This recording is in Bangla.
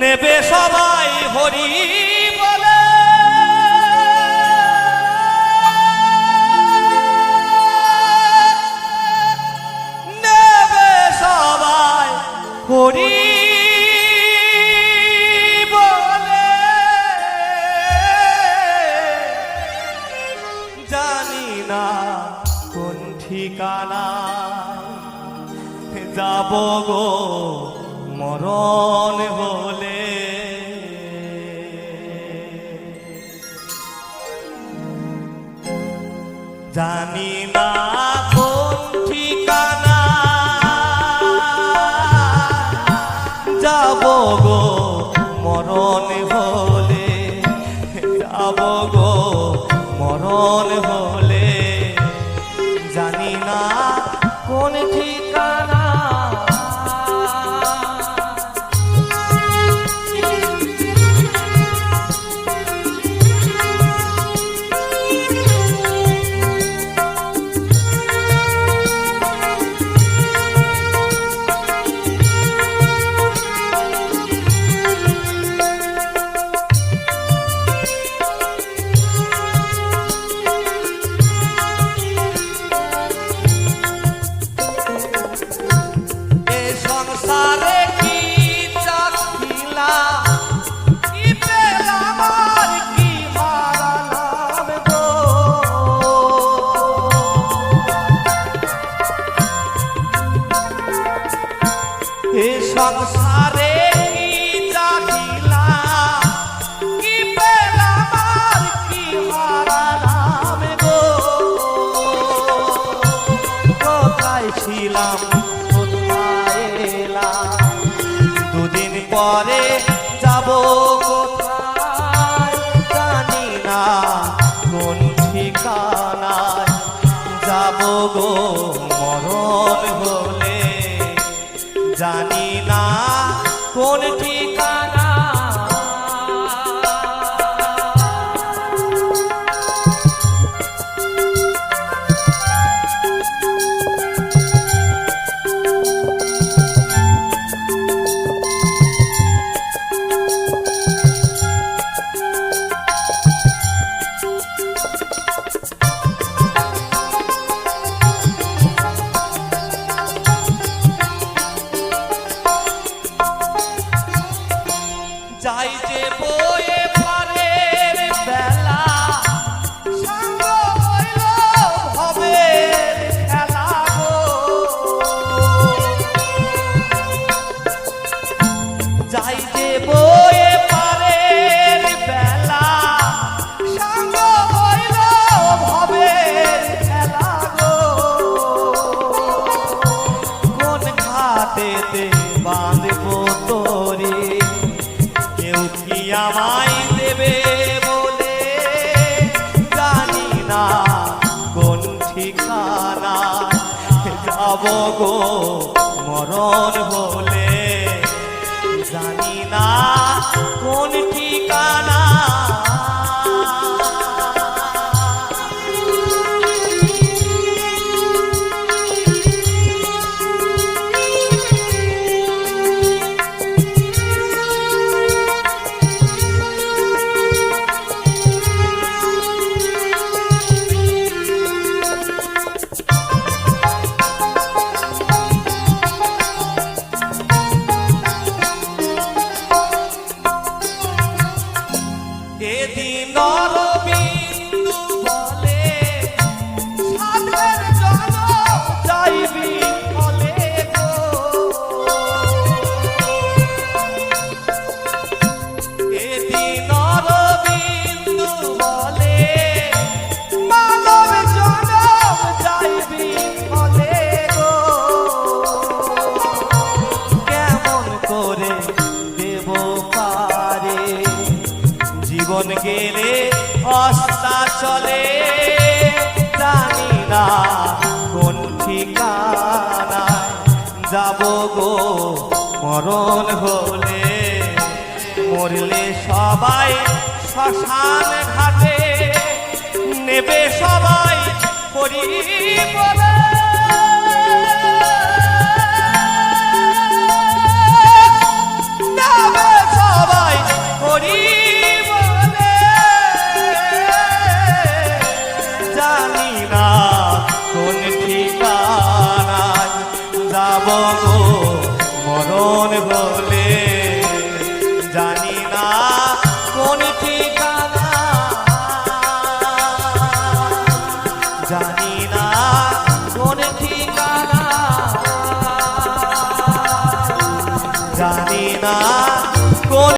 নেবে সবাই হরি বলে। নেবে সবাই হরি বলে। জানি না কোন ঠিকানা, যাব গো মরণ জানি না কোন ঠিকানা। যাব গো মরণ হলে যাব গো মরণ হলে। এ সংসারে ছিলাম দুদিন পরে জানি না কোন ঠিকানা যাই যে বয়ে আমায় দেবে বলে জানি না কোন ঠিকানা। যাব গো মরণ হলে। জানি না কোন ঠিকানা। করে দেব পারে। জীবন গেলে অস্তা চলে, জানি না কোন ঠিকানায় যাব গো, মরণ হলে। মরলে সবাই শ্মশান ঘাটে যাব গো মরণ বলে। জানি না কোন ঠিকানা। জানি